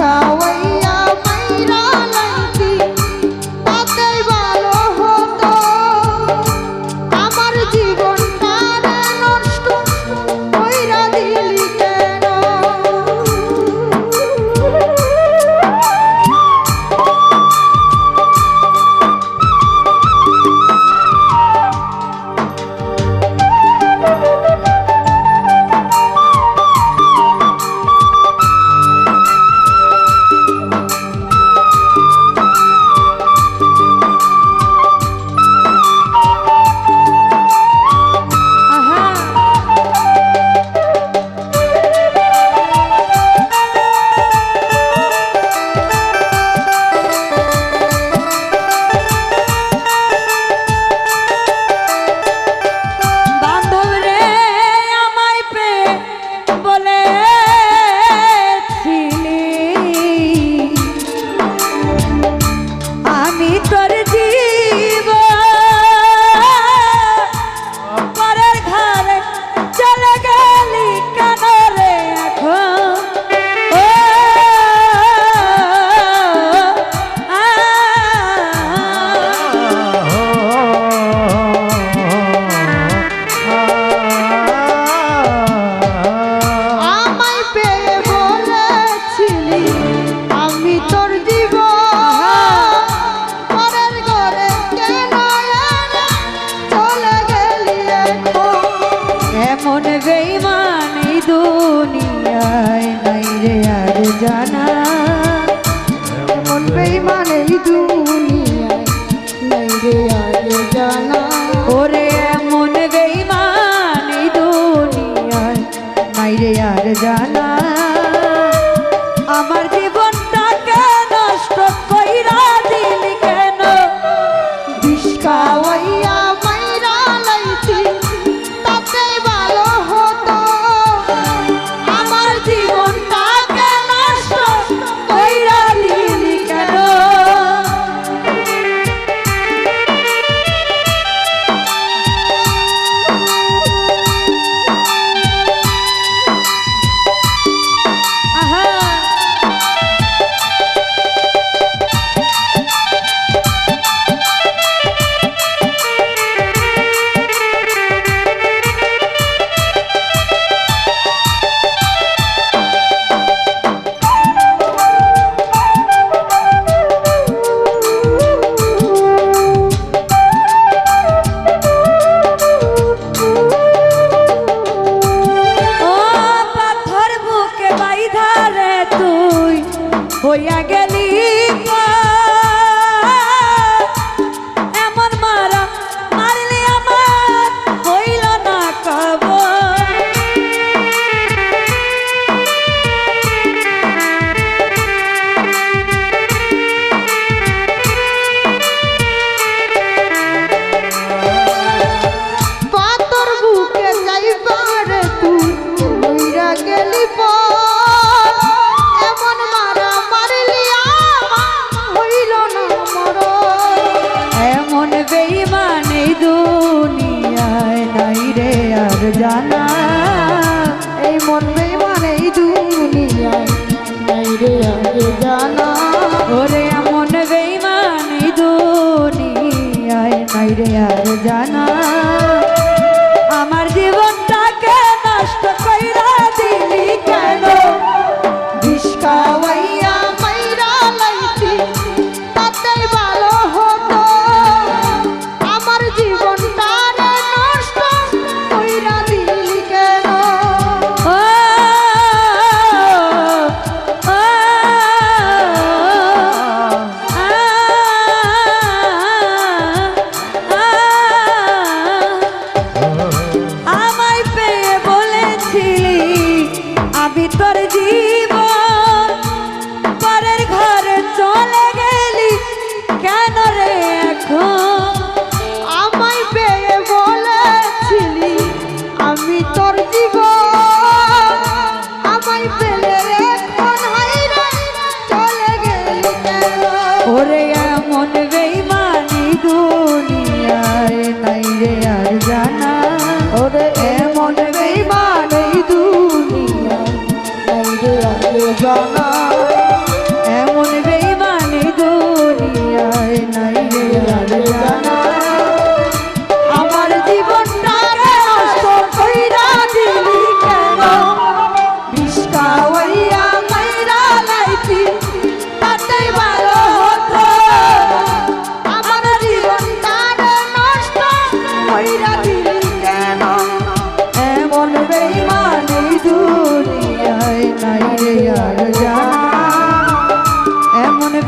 how ঠিকানা এই মন বেমান এই দুনিয়ায়। নাই রে, আগে জানা। ওরে, এমন বেমান এই দুনিয়ায়। নাই রে habito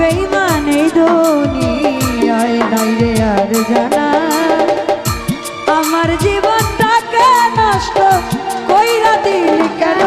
বেইমান এই দুনিয়ায় নাই রে আর জানা। আমার জীবনটাকে নষ্ট কইরা দিল কেন?